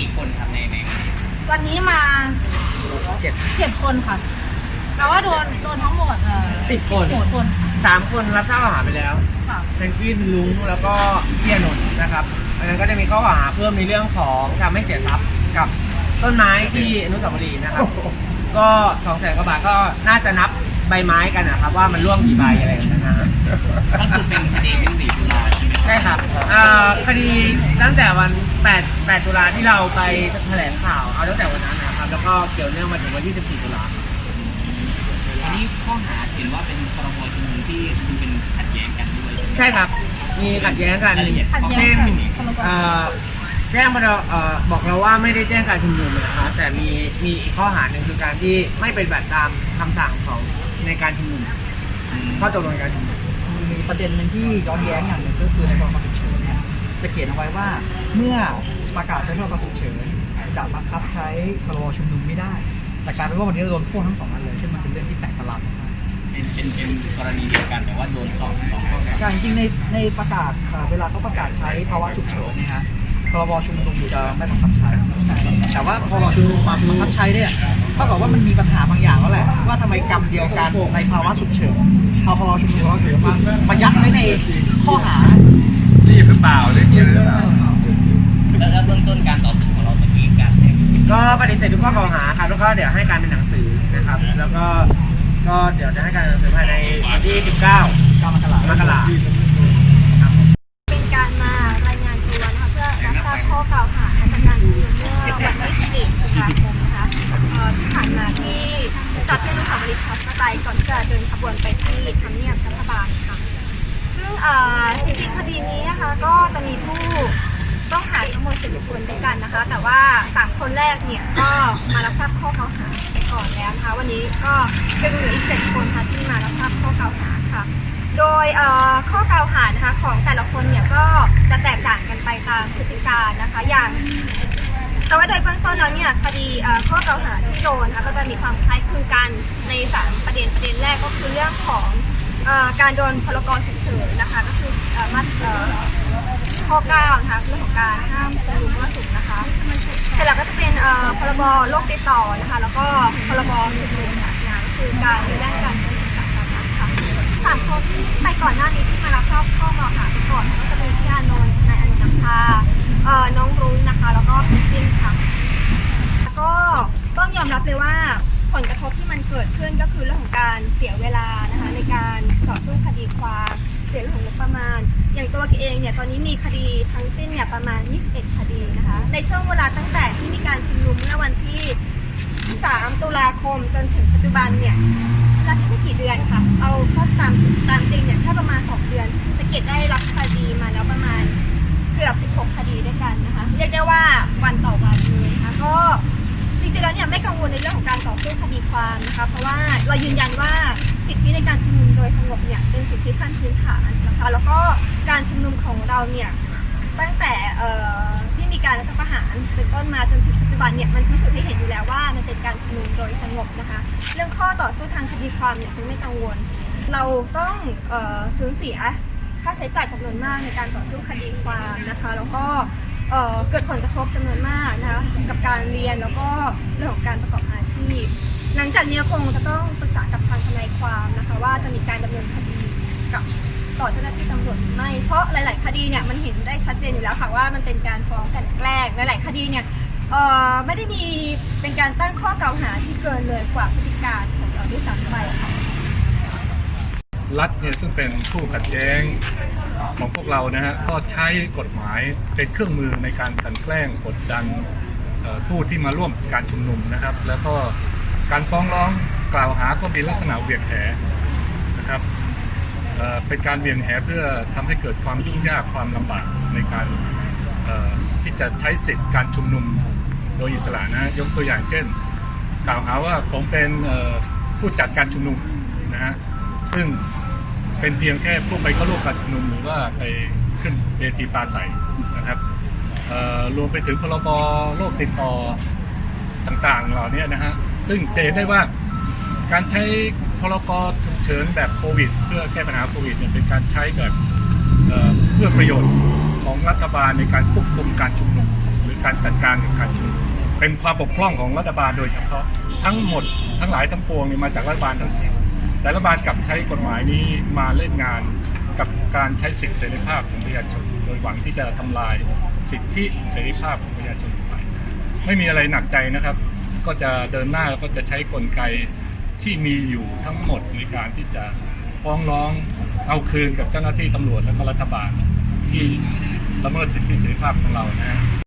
กี่คนครับในในวันนี้วันนี้มาเจ็ด เจ็ดคนค่ะ แต่ว่าโดนโดนทั้งหมดเอ่อสิบคน สิบคนสามคนรับทราบข้อหาไปแล้วค่ะ เพนกวินลุงแล้วก็เพียนนท์นะครับอันนั้นก็จะมีข้อกล่าวหาเพิ่มในเรื่องของทำให้เสียทรัพย์กับต้นไม้ที่อนุสาวรีย์นะครับ ก็สองแสนกว่าบาทก็น่าจะนับ ใบไม้กันนะครับ ว่ามันร่วงกี่ใบอะไรอย่างนั้นนะฮะ ก็คือเป็นคดีเป็นสี่ตุลาใช่ไหมใช่ครับอ่าคดีตั้งแต่วัน 8 8 ตุลาที่เราไปแถลงข่าวเอาตั้งแต่วันนั้นนะครับ แล้วก็เกี่ยวเนื่องมาถึงวันที่ 14 ตุลาอันนี้ข้อหาเห็นว่าเป็นพรบชุมนุมที่คุณเป็นขัดแย้งกันด้วยใช่ไหมใช่ครับ มีขัดแย้งกันรายละเอียดขัดแย้เช่งนกับพรบเอ่อ แจ้งมาเราเอ่อบอกเราว่าไม่ได้แจ้งการชุมนุมนะครับแต่มีมีอีกข้อหาหนึ่งคือการที่ไม่เป็นแบบตามคำสั่งของในการชุมนุมอืมข้อตกลงในการชุมนุม มีประเด็นหนึ่งที่ย้อนแย้งอย่างหนึ่งก็คือในพรบฉุกเฉินเนี่ยจะเขียนเอาไว้ว่าเมื่อประกาศใช้พรบฉุกเฉินจะบังคับใช้พรบชุมนุมไม่ได้ แต่กลารเป็นว่าวันนี้เราโดนพ่วงทั้งสองอันเลยซึ่งมันเป็นเรื่องที่แปลกประหลาดมาก เป็นเป็นเป็นกรณีเดียวกันแต่ว่าโดนสองสองข้อกล่าวหา อย่างจริงๆในในประกาศเอ่อเวลาเขาประกาศใช้ภาวะฉุกเฉินนะฮะ พรบชุมนุมจะไม่บังคับใช้ แต่ว่าพรบชุมนุมมาบังคับใช้เนี่ยเท่ากับว่ามันมีปัญหาบางอย่างแล้วแหละ ว่าทำไมกรรมเดียวกันในภาวะฉุกเฉินเอาพรบชุมนุมพรบฉุกเฉินมามายัดไว้ในข้อหารีบหรือเปล่าหรือยังไงหรือเปล่าแล้วเบื้องต้นการต่อสู้ของเราเมื่อกี้การแก็ปฏิเสธทุกข้อกล่าวหาครับแล้วก็เดี๋ยวให้การเป็นหนังสือนะครับ แล้วก็ก็เดี๋ยวจะให้การเป็นหนังสือภายในวันที่ 19 มกราม จะมีผู้ต้องหาทั้งหมด10คนด้วยกันนะคะ แต่ว่า3คนแรกเนี่ยก็มารับทราบข้อกล่าวหาไปก่อนแล้วนะคะ วันนี้ก็ยังเหลืออีก7คนค่ะที่มารับทราบข้อกล่าวหาค่ะ โดยข้อกล่าวหานะคะของแต่ละคนเนี่ยก็จะแตกต่างกันไปตามพฤติการนะคะ อย่างแต่ว่าโดยเบื้องต้นแล้วเนี่ยคดีข้อกล่าวหาที่โดนนะคะก็จะมีความคล้ายคลึงกันในสามประเด็นประเด็นแรกก็คือเรื่องของอการโดนพลกรฉุกเฉินนะคะ ก็คือ ข้อ 9 นะคะเรื่องของการห้ามชุมนุมมั่วสุมนะคะเสร็จแล้วก็จะเป็นเอ่อพรบโรคติดต่อนะคะ แล้วก็พรบชุมนุมสาธารณะก็คือการแย่งการชุมนุมสาธารณะค่ะสามคนที่ไปก่อนหน้านี้ที่มารับทราบข้อกล่าวหาไปก่อนก็จะมีพี่อานนท์นายอนุนันทาเอ่อน้องรุ้งนะคะ แล้วก็พี่ปิ้นค่ะแล้วก็ต้องยอมรับเลยว่าผลกระทบที่มันเกิดขึ้นก็คือเรื่องของการเสียเวลานะคะในการต่อสู้คดีความ เสียงของงบประมาณ อย่างตัวเองเนี่ยตอนนี้มีคดีทั้งสิ้นเนี่ยประมาณ 21 คดีนะคะ ในช่วงเวลาตั้งแต่ที่มีการชุมนุมเมื่อวันที่ 3 ตุลาคมจนถึงปัจจุบันเนี่ยเวลาที่ไม่กี่เดือนค่ะ เอาข้าตามตามจริงเนี่ยแค่ประมาณ 2 เดือนสเก็ตได้รับคดีมาแล้วประมาณเกือบ 16 คดีด้วยกันนะคะ เรียกได้ว่าวันต่อวันเลยนะคะ ก็จริงๆ แล้วเนี่ยไม่กังวลในเรื่องของการต่อสู้คดีความนะคะเพราะว่าเรายืนยันว่าสิทธิในการชุมนุมโดยสงบเนี่ยเป็นสิทธิขั้นพื้นฐานนะคะแล้วก็การชุมนุมของเราเนี่ยตั้งแต่ที่มีการรัฐประหารเป็นต้นมาจนถึงปัจจุบันเนี่ยมันพิสูจน์ให้เห็นอยู่แล้วว่ามันเป็นการชุมนุมโดยสงบนะคะ เรื่องข้อต่อสู้ทางคดีความเนี่ยจึงไม่กังวล เราต้องเอ่อสูญเสียค่าใช้จ่ายจำนวนมากในการต่อสู้คดีความนะคะ แล้วก็ เเกิดผลกระทบจำนวนมากนะคะกับการเรียนแล้วก็เรื่องของการประกอบอาชีพ หลังจากนี้คงจะต้องปรึกษากับทางทนายความนะคะว่าจะมีการดำเนินคดีกับต่อเจ้าหน้าที่ตำรวจหรือไม่ เพราะหลาย ๆ คดีเนี่ยมันเห็นได้ชัดเจนอยู่แล้วค่ะว่ามันเป็นการฟ้องกันแกล้งหลาย ๆ คดีเนี่ยไม่ได้มีเป็นการตั้งข้อกล่าวหาที่เกินเลยกว่าพฤติการของเราที่สั่งไปค่ะ รัฐเนี่ยซึ่งเป็นผู้ขัดแย้งของพวกเรานะฮะก็ใช้กฎหมายเป็นเครื่องมือในการกันแกล้งกดดันผู้ที่มาร่วมการชุมนุมนะครับ แล้วก็การฟ้องร้องกล่าวหาก็มีลักษณะเวียงแหนะครับเเป็นการเวียงแหเพื่อทำให้เกิดความยุ่งยากความลำบากในการที่จะใช้สิทธิการชุมนุมโดยอิสระนะยกตัวอย่างเช่น กล่าวหาว่าผมเป็นผู้จัดการชุมนุมนะฮะซึ่ง เป็นเพียงแค่ผู้ไปเข้าร่วมการชุมนุมหรือว่าไปขึ้นเวทีปราศัยนะครับรวมไปถึงพรบโรคติดต่อต่างๆ เหล่านี้นะฮะซึ่งจะเห็นได้ว่าการใช้พรกฉุกเฉินแบบโควิด เพื่อแก้ปัญหาโควิดเนี่ยเป็นการใช้แบบเเพื่อประโยชน์ของรัฐบาลในการควบคุมการชุมนุมหรือการจัดการการชุมนุมเป็นความบกพร่องของรัฐบาลโดยเฉพาะทั้งหมดทั้งหลายทั้งปวงเนี่ยมาจากรัฐบาลทั้งสิ้น แต่รัฐบาลกลับใช้กฎหมายนี้มาเล่นงานกับการใช้สิทธิเสรีภาพของประชาชน โดยหวังที่จะทำลายสิทธิเสรีภาพของประชาชนไปไม่มีอะไรหนักใจนะครับ ก็จะเดินหน้าก็จะใช้กลไกที่มีอยู่ทั้งหมดในการที่จะฟ้องร้องเอาคืนกับเจ้าหน้าที่ตำรวจและก็รัฐบาลที่ละเมิดสิทธิเสรีภาพของเรานะฮะ